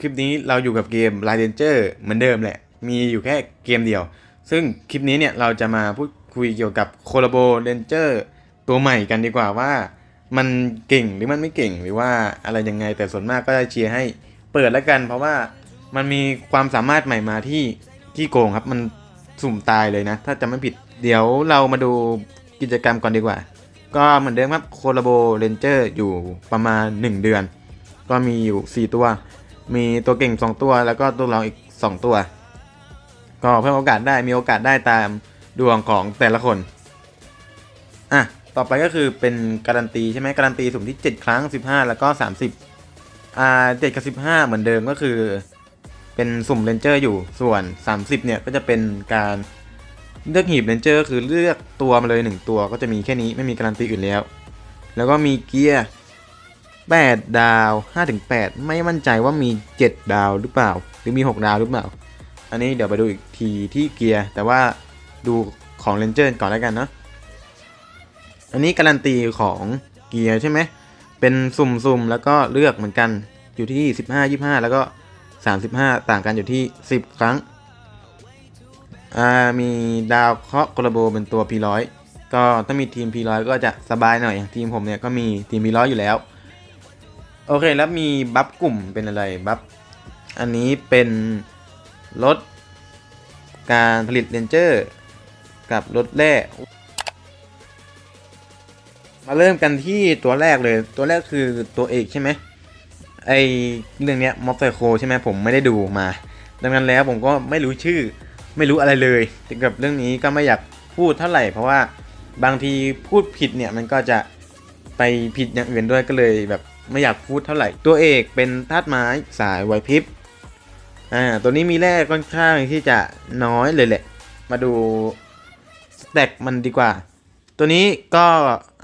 คลิปนี้เราอยู่กับเกม l i เ e n g e r เหมือนเดิมแหละ มีอยู่แค่เกมเดียว ซึ่งคลิปนี้เนี่ยเราจะมาพูดคุยเกี่ยวกับ c o l l a b o Ranger ตัวใหม่กันดีกว่าว่า มันเก่งหรือมันไม่เก่งหรือว่าอะไรยังไง แต่ส่วนมากก็จะเชียร์ให้เปิดแล้วกัน เพราะว่ามันมีความสามารถใหม่มาที่ที่โกงครับ มันสุ่มตายเลยนะ ถ้าจะไม่ผิด เดี๋ยวเรามาดูกิจกรรมก่อนดีกว่า ก็เหมือนเดิมครับโคลาโบเรนเจอร์อยู่ประมาณ 1 เดือน ก็มีอยู่ 4 ตัว มีตัวเก่ง 2 ตัว แล้วก็ตัวรองอีก 2 ตัว ก็เพิ่มโอกาสได้มีโอกาสได้ตามดวงของแต่ละคนอะต่อไปก็คือเป็นการันตีใช่ไหมการันตีสุ่มที่ 7 ครั้ง 15 แล้วก็ 30อ่า7กับ 15 เหมือนเดิมก็คือ เป็นสุ่มเรนเจอร์อยู่ส่วน 30 เนี่ยก็จะเป็นการเลือกหีบเรนเจอร์คือเลือกตัวมาเลย 1 ตัวก็จะมีแค่นี้ไม่มีการันตีอื่นแล้ว แล้วก็มีเกียร์ 8 ดาว 5-8 ไม่มั่นใจว่ามี 7 ดาวหรือเปล่า หรือมี 6 ดาวหรือเปล่า อันนี้เดี๋ยวไปดูอีกทีที่เกียร์ แต่ว่าดูของเรนเจอร์ก่อนแล้วกันเนาะอันนี้การันตีของเกียร์ใช่ไหม เป็นสุ่มๆ แล้วก็เลือกเหมือนกันอยู่ที่ 15 25 แล้วก็ 35 ต่างกันอยู่ที่ 10 ครั้ง มีดาวเคาะโคลโบเป็นตัว P100 ก็ถ้ามีทีม P100 ก็จะสบายหน่อยอย่างทีมผมเนี่ยก็มีทีม P100 อยู่แล้ว โอเคแล้วมีบัฟกลุ่มเป็นอะไรบัฟอันนี้เป็นลดการผลิตเรนเจอร์กับรถแร่มาเริ่มกันที่ตัวแรกเลยตัวแรกคือตัวเอกใช่ไหมไอเรื่องเนี้ยมอบไซโคใช่ไหมผมไม่ได้ดูมา ดังนั้นแล้วผมก็ไม่รู้ชื่อไม่รู้อะไรเลยเกี่ยวกับเรื่องนี้ก็ไม่อยากพูดเท่าไหร่ เพราะว่าบางทีพูดผิดเนี่ยมันก็จะไปผิดอย่างอื่นด้วยก็เลยแบบ ไม่อยากพูดเท่าไหร่ ตัวเอกเป็นธาตุไม้สายไวพริบอ่าตัวนี้มีแร่ค่อนข้างที่จะน้อยเลยแหละ มาดูสแต็กมันดีกว่า ตัวนี้ก็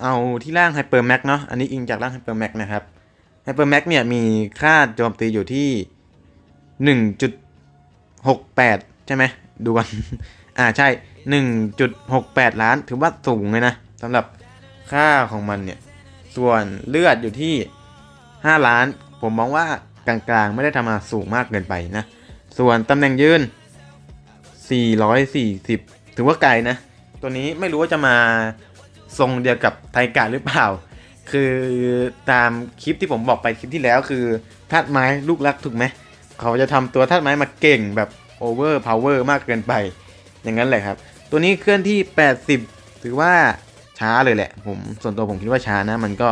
เอาที่ร่างไฮเปอร์แม็กเนาะอันนี้อิงจากร่างไฮเปอร์แม็กนะครับไฮเปอร์แม็กเนี่ยมีค่าโจมตีอยู่ที่1.68ใช่ไหมดูกันอ่าใช่1.68ล้านถือว่าสูงเลยนะสำหรับค่าของมันเนี่ย ส่วนเลือดอยู่ที่ 5 ล้าน ผมมองว่ากลางๆ ไม่ได้ทำมาสูงมากเกินไปนะ ส่วนตำแหน่งยืน 440 ถือว่าไกลนะ ตัวนี้ไม่รู้ว่าจะมาทรงเดียวกับไทกะหรือเปล่า คือตามคลิปที่ผมบอกไปคลิปที่แล้วคือธาตุไม้ลูกรักถูกไหม เขาจะทำตัวธาตุไม้มาเก่งแบบโอเวอร์พาวเวอร์มากเกินไป อย่างนั้นแหละครับ ตัวนี้เคลื่อนที่ 80 ถือว่าช้าเลยแหละ ผมส่วนตัวผมคิดว่าช้านะ มันก็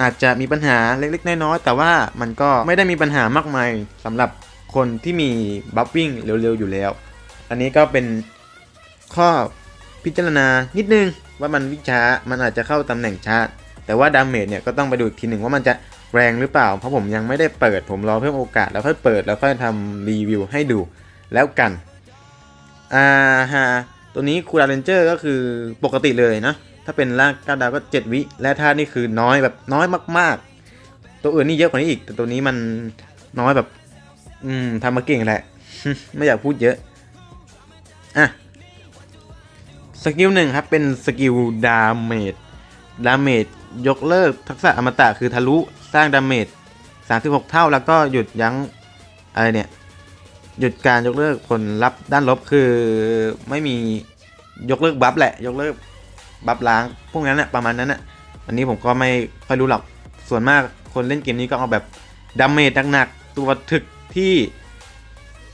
อาจจะมีปัญหาเล็กๆน้อยๆแต่ว่ามันก็ไม่ได้มีปัญหามากมายสำหรับคนที่มีบัฟวิ่งเร็วๆอยู่แล้ว อันนี้ก็เป็นข้อพิจารณานิดนึงว่ามันวิ่งช้ามันอาจจะเข้าตำแหน่งช้าแต่ว่าดาเมจเนี่ยก็ต้องไปดูอีกทีหนึ่งว่ามันจะแรงหรือเปล่า เพราะผมยังไม่ได้เปิดผมรอเพิ่มโอกาสแล้วค่อยเปิดแล้วค่อยทำรีวิวให้ดูแล้วกันอ่าฮะตัวนี้คูลาเรนเจอร์ก็คือปกติเลยนะ ถ้าเป็นล่างก้าดาวก็ 7 วิ และท่านี่คือน้อยแบบน้อยมาก ๆ ตัวอื่นนี่เยอะกว่านี้อีก แต่ตัวนี้มันน้อยแบบ อืมทำมาเก่งแหละ ไม่อยากพูดเยอะ อะ สกิลหนึ่งครับ เป็นสกิลดาเมจ ดาเมจยกเลิกทักษะอมตะคือทะลุสร้างดาเมจ 36 เท่าแล้วก็หยุดยั้งอะไรเนี่ย หยุดการยกเลิกผลลัพธ์ด้านลบคือไม่มียกเลิกบัฟแหละ ยกเลิก บัฟล้างพวกนั้นนะประมาณนั้นนะอันนี้ผมก็ไม่ค่อยรู้หรอกส่วนมากคนเล่นเกมนี้ก็เอาแบบดาเมจหนักๆตัวถึกที่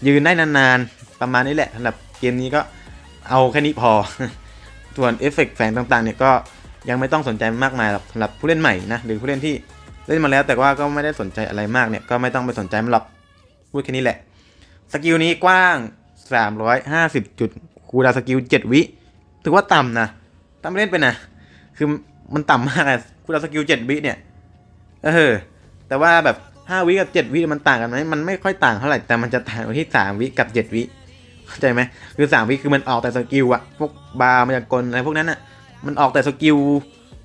ยืนได้นานๆ ประมาณนี้แหละสำหรับเกมนี้ก็เอาแค่นี้พอ ส่วนเอฟเฟกต์แฝงต่างๆเนี่ยก็ยังไม่ต้องสนใจมากมายหรอกสำหรับผู้เล่นใหม่นะหรือผู้เล่นที่เล่นมาแล้วแต่ว่าก็ไม่ได้สนใจอะไรมากเนี่ยก็ไม่ต้องไปสนใจมันหรอกพูดแค่นี้แหละ สกิลนี้กว้าง 350 จุดคูดาสกิล 7 วิ ถือว่าต่ำนะ ต่ำเล่นไปนะคือมันต่ำมากอะคูลดาสกิล7วิเนี่ย เออ แต่ว่าแบบ5วิกับ7วิมันต่างกันไหมมันไม่ค่อยต่างเท่าไหร่ แต่มันจะต่างที่3วิกับ7วิเข้าใจไหมคือ3วิคือมันออกแต่สกิลอะพวกบาร์มายากลอะไรพวกนั้นอะมันออกแต่สกิล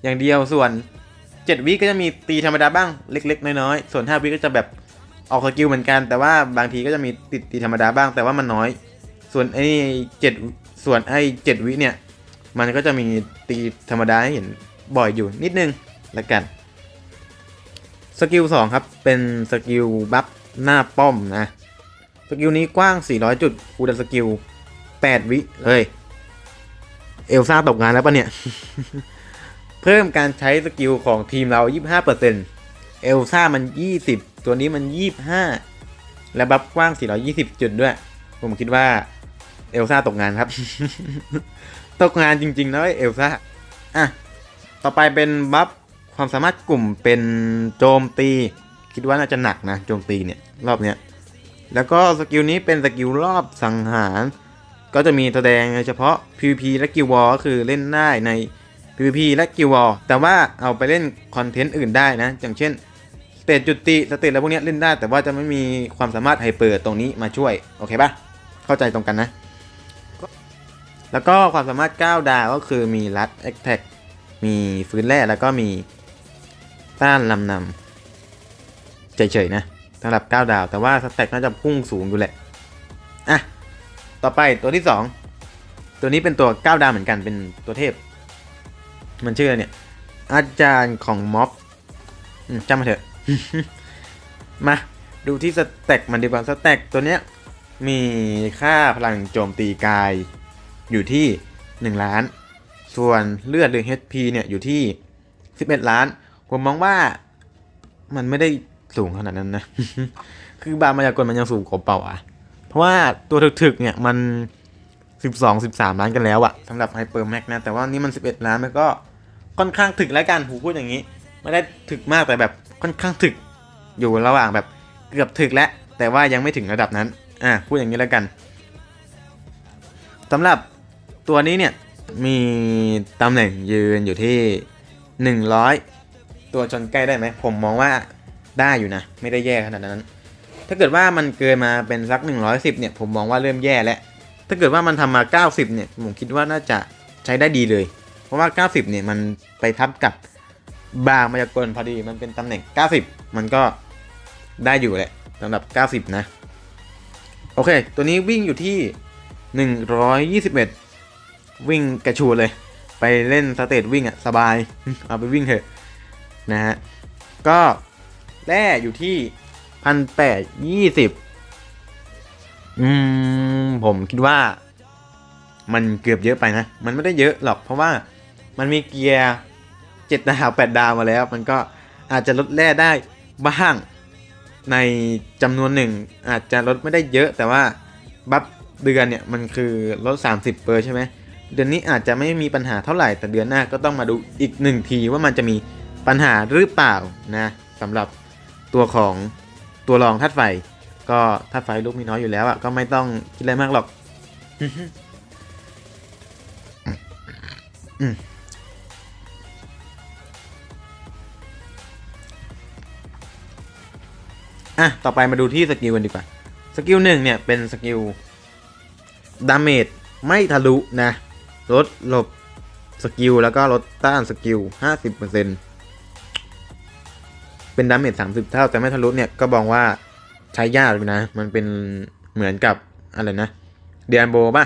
อย่างเดียวส่วน7วิก็จะมีตีธรรมดาบ้างเล็ก ๆ น้อยๆส่วน5วิก็จะแบบออกสกิลเหมือนกัน แต่ว่าบางทีก็จะมีติดตีธรรมดาบ้างแต่ว่ามันน้อย ส่วนไอ้เจ็ดส่วนไอ้เจ็ดวิเนี่ย มันก็จะมีตีธรรมดาให้เห็นบ่อยอยู่นิดนึงละกัน สกิล 2 ครับ เป็นสกิลบัฟหน้าป้อมนะ สกิลนี้กว้าง 400 จุดคูดสกิล 8 วิเฮ้ยเอลซ่าตกงานแล้วปะเนี่ย เพิ่มการใช้สกิลของทีมเรา 25%เอลซ่ามัน 20 ตัวนี้มัน 25 และบัฟกว้าง 420 จุดด้วย ผมคิดว่าเอลซ่าตกงานครับ ตกงานจริงๆนะเว้ยเอลซ่าอะ ต่อไปเป็นบัฟความสามารถกลุ่มเป็นโจมตี คิดว่าน่าจะหนักนะ โจมตีเนี่ย รอบเนี้ย แล้วก็สกิลนี้เป็นสกิลรอบสังหาร ก็จะมีแสดงเฉพาะ PVP และกิลวอก็คือเล่นได้ใน PVP และกิลวอแต่ว่าเอาไปเล่นคอนเทนต์อื่นได้นะ อย่างเช่นสเตจจุดติสเตจอะไรพวกนี้เล่นได้ แต่ว่าจะไม่มีความสามารถไฮเปอร์ตรงนี้มาช่วย โอเคปะเข้าใจตรงกันนะ แล้วก็ความสามารถ 9 ดาวก็คือมีรัดแอคแท็กมีฟื้นแร่แล้วก็มีต้านลำนำเฉยๆนะสำหรับ 9 ดาว แต่ว่าสแต็กน่าจะพุ่งสูงอยู่แหละ อะ ต่อไปตัวที่ 2 ตัวนี้เป็นตัว 9 ดาวเหมือนกันเป็นตัวเทพ มันชื่ออะไรเนี่ย อาจารย์ของม็อบจำมาเถอะ มาดูที่สแต็กมันดีกว่าสแต็กตัวเนี้ยมีค่าพลังโจมตีกาย อยู่ที่ 1 ล้าน ส่วนเลือดหรือ HP เนี่ยอยู่ที่ 11 ล้าน ผมมองว่ามันไม่ได้สูงขนาดนั้นนะ คือบางมายากลมันยังสูงกว่าเปล่าอะ เพราะว่าตัวถึกๆเนี่ยมัน 12 13 ล้านกันแล้วอะสำหรับไฮเปอร์แม็กนะ แต่ว่านี่มัน 11 ล้านมันก็ค่อนข้างถึกแล้วกันผมพูดอย่างนี้ ไม่ได้ถึกมากแต่แบบค่อนข้างถึกอยู่ระหว่างแบบเกือบถึกแล้วแต่ว่ายังไม่ถึงระดับนั้น อะพูดอย่างนี้แล้วกันสำหรับ ตัวนี้เนี่ยมีตำแหน่งยืนอยู่ที่ 100 ตัวชนใกล้ได้ไหม ผมมองว่าได้อยู่นะ ไม่ได้แย่ขนาดนั้น ถ้าเกิดว่ามันเกินมาเป็นสัก 110 เนี่ย ผมมองว่าเริ่มแย่แล้ว ถ้าเกิดว่ามันทำมา 90 เนี่ย ผมคิดว่าน่าจะใช้ได้ดีเลย เพราะว่า 90 เนี่ยมันไปทับกับบางมายากลพอดีมันเป็นตำแหน่ง 90 มันก็ได้อยู่แหละสำหรับ 90 นะ โอเค ตัวนี้วิ่งอยู่ที่ 121 วิ่งกระชูเลย ไปเล่นสเตจวิ่งอะสบาย เอาไปวิ่งเถอะนะฮะ ก็แร่อยู่ที่พันแปดยี่สิบอืม ผมคิดว่า มันเกือบเยอะไปนะ มันไม่ได้เยอะหรอก เพราะว่ามันมีเกียร์เจ็ดดาวแปดดาวมาแล้ว มันก็อาจจะลดแร่ได้บ้างในจำนวนหนึ่งอาจจะลดไม่ได้เยอะแต่ว่าบัฟเดือนเนี่ย มันคือลด 30เปอร์ใช่ไหม เดือนนี้อาจจะไม่มีปัญหาเท่าไหร่ แต่เดือนหน้าก็ต้องมาดูอีกหนึ่งทีว่ามันจะมีปัญหาหรือเปล่านะสำหรับตัวของตัวรองธาตุไฟ ก็ธาตุไฟลูกมีน้อยอยู่แล้วอะก็ไม่ต้องคิดอะไรมากหรอกอะ ต่อไปมาดูที่สกิลกันดีกว่า สกิลหนึ่งเนี่ย เป็นสกิลดาเมจไม่ทะลุนะ ลดหลบสกิลแล้วก็ลดต้านสกิล 50%เป็นดาเมจ30 เท่า แต่ไม่ทะลุเนี่ยก็บอกว่าใช้ยากเลยนะ มันเป็นเหมือนกับอะไรนะ เดียนโบป่ะ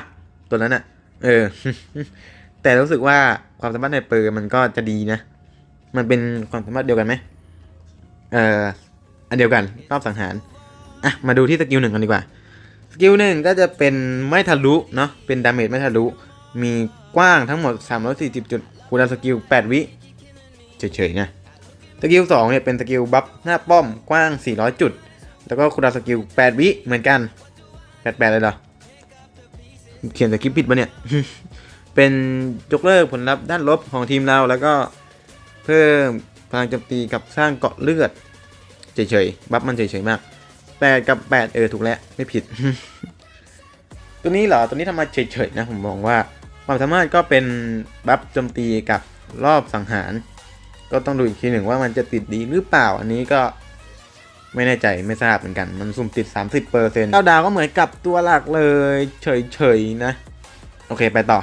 ตัวนั้นอะเออ แต่รู้สึกว่าความสามารถในเปอร์มันก็จะดีนะ มันเป็นความสามารถเดียวกันไหมเอออันเดียวกันรอบสังหารอะมาดูที่สกิลหนึ่งกันดีกว่า สกิลหนึ่งก็จะเป็นไม่ทะลุเนาะเป็นดาเมจไม่ทะลุ มีกว้างทั้งหมด 340 จุดคูณสกิล 8 วิเฉยๆนะสกิล2เนี่ยเป็นสกิลบัฟหน้าป้อมกว้าง 400 จุด แล้วก็คูณสกิล 8 วิเหมือนกัน 88 เลยเหรอ เขียนสคริปต์ผิดปะเนี่ย เป็นยกเลิกผลลัพธ์ด้านลบของทีมเราแล้วก็เพิ่มพลังโจมตีกับสร้างเกาะเลือดเฉยๆ บัฟมันเฉยๆมาก 8 กับ 8 เออถูกแล้วไม่ผิด ตัวนี้เหรอ ตัวนี้ทำมาเฉยๆนะผมมองว่า ความสามารถก็เป็นบัฟโจมตีกับรอบสังหาร ก็ต้องดูอีกทีหนึ่งว่ามันจะติดดีหรือเปล่าอันนี้ก็ไม่แน่ใจไม่ทราบเหมือนกัน มันสุ่มติด 30เปอร์เซ็นต์เก้าดาวก็เหมือนกับตัวหลักเลย เฉยๆนะ โอเคไปต่อ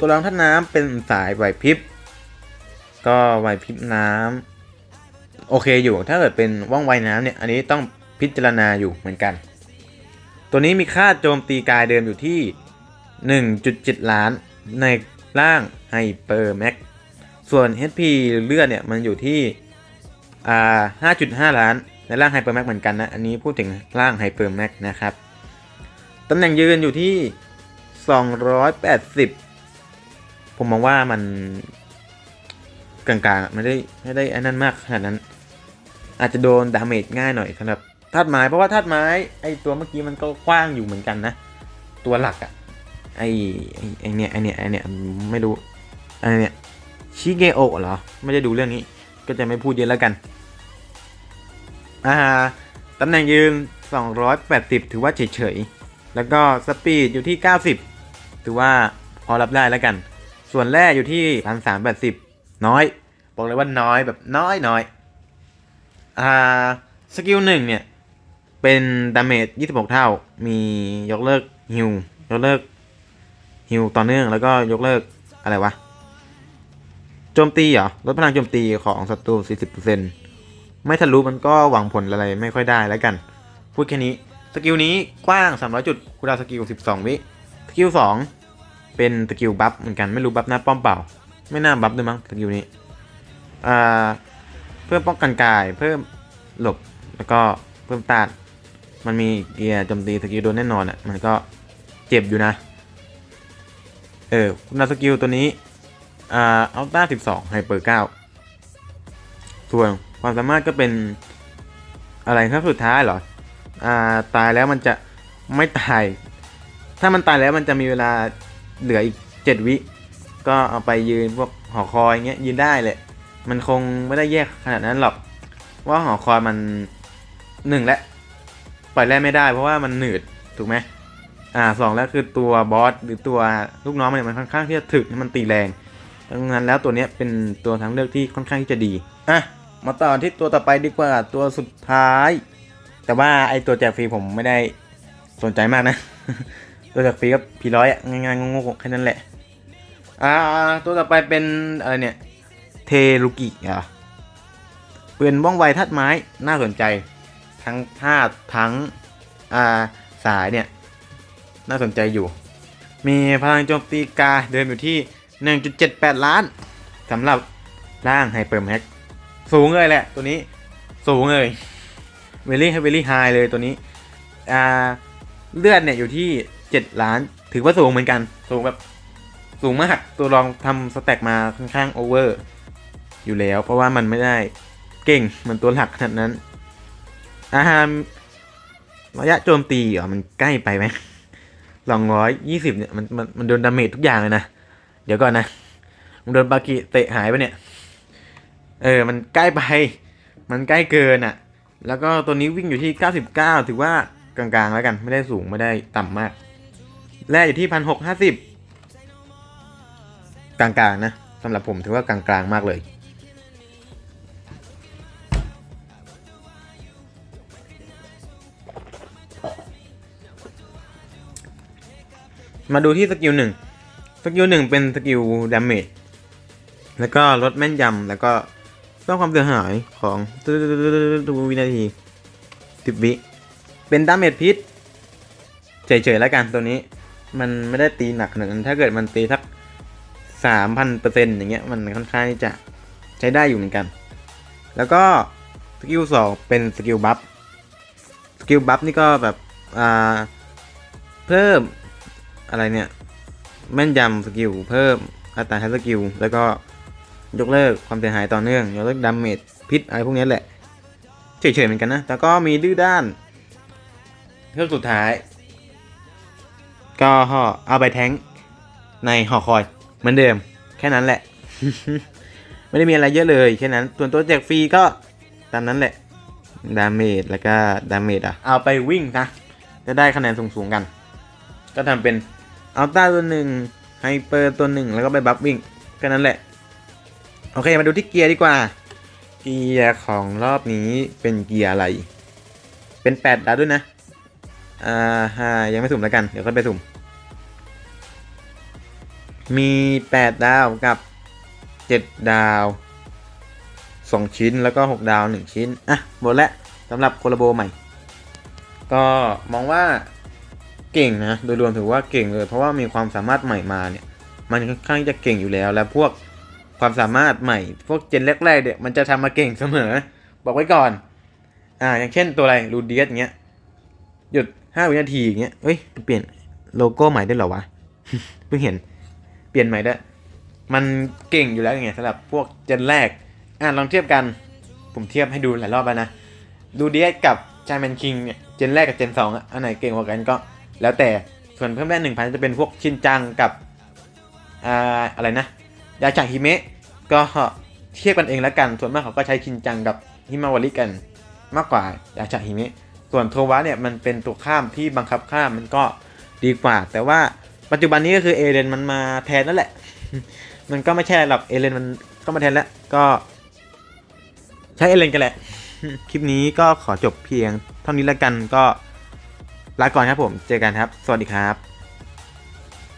ตัวรองท่าน้ำเป็นสายไหวพริบ ก็ไหวพริบน้ำโอเคอยู่ถ้าเกิดเป็นว่องไวน้ำเนี่ย อันนี้ต้องพิจารณาอยู่เหมือนกัน ตัวนี้มีค่าโจมตีกายเดิมอยู่ที่ 1.7 ล้านในร่างไฮเปอร์แม็กส่วน HP เลือดเนี่ย มันอยู่ที่อ่า5.5 ล้านในร่างไฮเปอร์แม็กเหมือนกันนะ อันนี้พูดถึงร่างไฮเปอร์แม็กนะครับ ตำแหน่งยืนอยู่ที่ 280 ผมมองว่ามันกลางๆไม่ได้ไม่ได้อันนั้นมากขนาดนั้น อาจจะโดนดาเมจง่ายหน่อยสำหรับธาตุไม้เพราะว่าธาตุไม้ไอตัวเมื่อกี้มันก็กว้างอยู่เหมือนกันนะ ตัวหลักอะ ไอไอไอเนี่ยไอเนี่ยไอเนี่ยไม่รู้ไอเนี่ยชิเกโอะเหรอ ไม่ได้ดูเรื่องนี้ ก็จะไม่พูดเยอะแล้วกัน อ่าตำแหน่งยืน 280 ถือว่าเฉยๆ แล้วก็สปีดอยู่ที่ 90 ถือว่าพอรับได้แล้วกัน ส่วนแรกอยู่ที่ 1380 น้อย บอกเลยว่าน้อยแบบน้อยน้อยอ่าสกิลหนึ่งเนี่ย เป็นดาเมจ 26 เท่า มียกเลิกฮิวยกเลิก ฮิวต่อเนื่องแล้วก็ยกเลิกอะไรวะ โจมตีเหรอ ลดพลังโจมตีของศัตรู 40%ไม่ทะลุมันก็หวังผลอะไรไม่ค่อยได้แล้วกัน พูดแค่นี้ สกิลนี้กว้าง 300 จุดคูดาสกิล 12 วิ สกิล 2 เป็นสกิลบัฟเหมือนกันไม่รู้บัฟหน้าป้อมเปล่า ไม่น่าบัฟด้วยมั้งสกิลนี้ อ่า เพิ่มป้องกันกายเพิ่มหลบแล้วก็เพิ่มตานมันมีเกียร์โจมตีสกิลโดนแน่นอนอะ มันก็เจ็บอยู่นะ เออคุณสกิลตัวนี้อ่าอัลต้า12ไฮเปอร์9ส่วนความสามารถก็เป็นอะไรครับสุดท้ายเหรออ่าตายแล้วมันจะไม่ตาย ถ้ามันตายแล้วมันจะมีเวลาเหลืออีก7วิ ก็เอาไปยืนพวกหอคอยเงี้ยยืนได้เลยมันคงไม่ได้แยกขนาดนั้นหรอก ว่าหอคอยมันหนึ่งและปล่อยแร่ไม่ได้เพราะว่ามันหนืดถูกไหม อ่าสองแล้วคือตัวบอสหรือตัวลูกน้องมันเนี่ยมันค่อนข้างที่จะถึกมันตีแรงดังนั้นแล้วตัวเนี้ยเป็นตัวทางเลือกที่ค่อนข้างที่จะดีอะมาต่อที่ตัวต่อไปดีกว่าตัวสุดท้าย แต่ว่าไอตัวแจกฟรีผมไม่ได้สนใจมากนะ ตัวแจกฟรีก็พีร้อยอะง่ายๆงงๆแค่นั้นแหละอ่าตัวต่อไปเป็นอะไรเนี่ยเทรุกิอะเป็นว่องไวธาตุไม้น่าสนใจ ทั้งธาตุทั้งอ่าสายเนี่ย น่าสนใจอยู่ มีพลังโจมตีกาเดินอยู่ที่ 1.78 ล้านสำหรับร่างไฮเปอร์แม็กสูงเลยแหละ ตัวนี้สูงเลยเวลี่เวลี่ไฮเลยตัวนี้อ่าเลือดเนี่ยอยู่ที่ 7 ล้าน ถือว่าสูงเหมือนกัน สูงแบบสูงมากตัวลองทำสแต็กมาค่อนข้างโอเวอร์อยู่แล้ว เพราะว่ามันไม่ได้เก่งเหมือนตัวหลักขนาดนั้นอาหารระยะโจมตีอ๋อมันใกล้ไปไหม สองร้อยยี่สิบเนี่ยมันมันมันโดนดาเมจทุกอย่างเลยนะ เดี๋ยวก่อนนะมึงโดนบากิเตะหายไปเนี่ย เออ มันใกล้ไป มันใกล้เกินอะ่ะ แล้วก็ตัวนี้วิ่งอยู่ที่99ถือว่ากลางๆแล้วกัน ไม่ได้สูงไม่ได้ต่ำมาก แรกอยู่ที่1650กลางๆนะสำหรับผมถือว่ากลางๆมากเลย มาดูที่สกิลหนึ่งสกิลหนึ่งเป็นสกิลดาเมจแล้วก็ลดแม่นยำแล้วก็เพิ่มความเสียหายของดูวินาทีสิบวิเป็นดาเมจพิษเฉยๆแล้วกันตัวนี้ มันไม่ได้ตีหนักขนาดนั้นถ้าเกิดมันตีสักสามพันเปอร์เซ็นต์อย่างเงี้ยมันค่อนข้างจะใช้ได้อยู่เหมือนกัน แล้วก็สกิลสองเป็นสกิลบัฟสกิลบัฟนี่ก็แบบอ่าเพิ่ม อะไรเนี่ย แม่นยำสกิลเพิ่มอัตราใช้สกิลแล้วก็ยกเลิกความเสียหายต่อเนื่อง ยกเลิกดาเมจพิษอะไรพวกนี้แหละ เฉยๆเหมือนกันนะ แต่ก็มีดื้อด้านเครื่องสุดท้าย ก็เอาไปแทงในหอคอยเหมือนเดิม แค่นั้นแหละ ไม่ได้มีอะไรเยอะเลยแค่นั้น ส่วนตัวแจกฟรีก็ตามนั้นแหละ ดาเมจแล้วก็ดาเมจอะ เอาไปวิ่งนะจะได้คะแนนสูงๆกัน ก็ทำเป็น อัลต้าตัวหนึ่งไฮเปอร์ตัวหนึ่งแล้วก็ไปบัฟวิ่งแค่นั้นแหละ โอเค มาดูที่เกียร์ดีกว่า เกียร์ของรอบนี้เป็นเกียร์อะไร เป็น8ดาวด้วยนะ อ่าฮะยังไม่สุ่มแล้วกัน เดี๋ยวค่อยไปสุ่ม มี 8 ดาวกับ 7 ดาว 2 ชิ้นแล้วก็ 6 ดาว 1 ชิ้น อะหมดแล้วสำหรับโคลโบใหม่ ก็มองว่า เก่งนะ โดยรวมถือว่าเก่งเลย เพราะว่ามีความสามารถใหม่มาเนี่ย มันค่อนข้างจะเก่งอยู่แล้ว และพวกความสามารถใหม่ พวกเจนแรกๆเนี่ยมันจะทำมาเก่งเสมอ บอกไว้ก่อน อ่า อย่างเช่นตัวอะไรรูเดียสเงี้ย หยุดห้าวินาทีอย่างเงี้ยเฮ้ย เปลี่ยนโลโก้ใหม่ได้เหรอวะ เพิ่งเห็น เปลี่ยนใหม่ได้ มันเก่งอยู่แล้วไงสำหรับพวกเจนแรก อะลองเทียบกัน ผมเทียบให้ดูหลายรอบแล้วนะดูเดียสกับชายแมนคิงเนี่ย เจนแรกกับเจนสองอะ อันไหนเก่งกว่ากันก็ แล้วแต่ส่วนเพิ่มได้หนึ่งพันจะเป็นพวกชินจังกับอ่าอะไรนะยาจากฮิเมะก็เทียบกันเองแล้วกันส่วนมากเขาก็ใช้ชินจังกับฮิมาวาริกันมากกว่ายาจากฮิเมะส่วนโทวะเนี่ยมันเป็นตัวข้ามที่บังคับข้ามมันก็ดีกว่า แต่ว่าปัจจุบันนี้ก็คือเอเลนมันมาแทนนั่นแหละ มันก็ไม่ใช่หรอกเอเลนมันก็มาแทนแล้วก็ใช้เอเลนกันแหละ คลิปนี้ก็ขอจบเพียงเท่านี้แล้วกันก็ ลาก่อนครับผม เจอกันครับ สวัสดีครับ